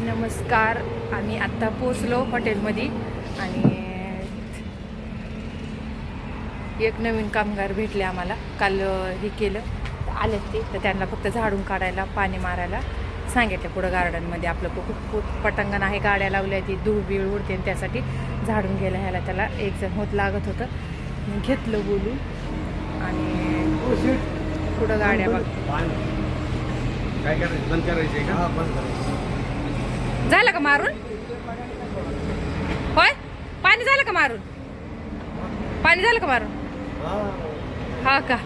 नमस्कार. आम्ही आत्ता पोचलो हॉटेलमध्ये आणि एक नवीन कामगार भेटले आम्हाला. काल हे केलं. आले ते. तर त्यांना फक्त झाडून काढायला पाणी मारायला सांगितलं पुढं गार्डनमध्ये. आपलं खूप खूप पटांगण आहे. गाड्या लावल्या ती धूळ उडते आणि त्यासाठी झाडून गेलं ह्याला. त्याला एक जण होत लागत होतं. घेतलं बोलून आणि पुढं गाड्या बघ. काय करायचं? बंद का? बंद झालं का मारून? होय? पाणी झालं का मारून? पाणी झालं का मारून? हा का?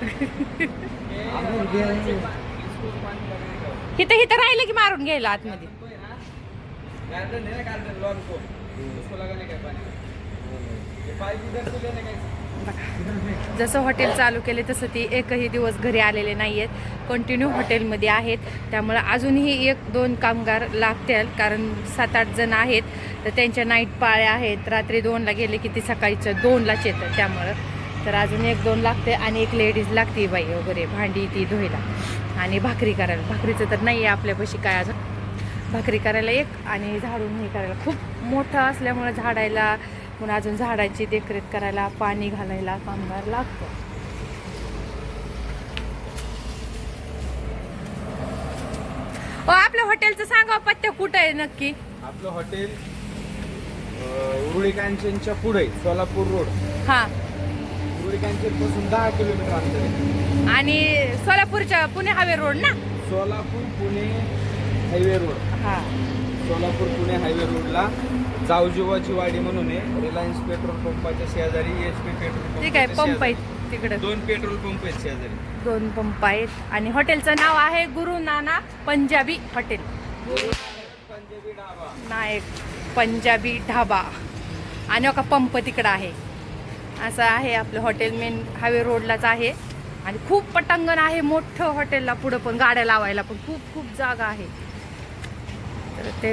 हिथं हिथं राहिलं की मारून घ्यायला आतमध्ये. गार्डन है ना गार्डन लॉन उसको लगाने का पानी पाइप से लेने का जसं हॉटेल चालू केले तसं ती एकही दिवस घरी आलेले नाही आहेत कंटिन्यू हॉटेलमध्ये आहेत. त्यामुळं अजूनही एक दोन कामगार लागतील कारण सात आठ जण आहेत. तर त्यांच्या नाईट पाळ्या आहेत. रात्री दोनला गेले की ती सकाळीचं दोनलाच येतं त्यामुळं. तर अजून एक दोन लागते आणि एक लेडीज लागते बाई वगैरे भांडी ती धुवायला. आणि भाकरी करायला. भाकरीचं तर नाही आहे आपल्यापाशी काय अजून. भाकरी करायला एक आणि झाडून हे करायला. खूप मोठं असल्यामुळं झाडायला म्हणून अजून झाडांची देखरेख करायला पाणी घालायला कामगार लागतं ओ आपल्या हॉटेलचं सांगा पत्त्या कुठं आहे नक्की? आपलं हॉटेल उरुळी कांचनच्या पुढे सोलापूर रोड. हां. उरुळी कांचनपासून दहा किलोमीटर अंतर आहे. आणि सोलापूरच्या पुणे हवे रोड ना? Solapur Pune highway road. हां. सोलापूर पुणे हायवे रोडला जावजीवाची वाडी म्हणून आहे. रिलायन्स पेट्रोल पंपाच्या शेजारी एच पी पेट्रोल ठीक आहे पंप शेजारी. आहे तिकडं. दोन पेट्रोल पंप आहेत शेजारी. दोन पंप आहेत. आणि हॉटेलचं नाव आहे गुरु नाना पंजाबी हॉटेल. पंजाबी ढाबा. नायक पंजाबी ढाबा. आणि का पंप तिकडं आहे. असं आहे आपलं हॉटेल मेन हायवे रोडलाच आहे. आणि खूप पटांगण आहे मोठं हॉटेलला पुढं पण गाड्या लावायला पण खूप खूप जागा आहे. तर ते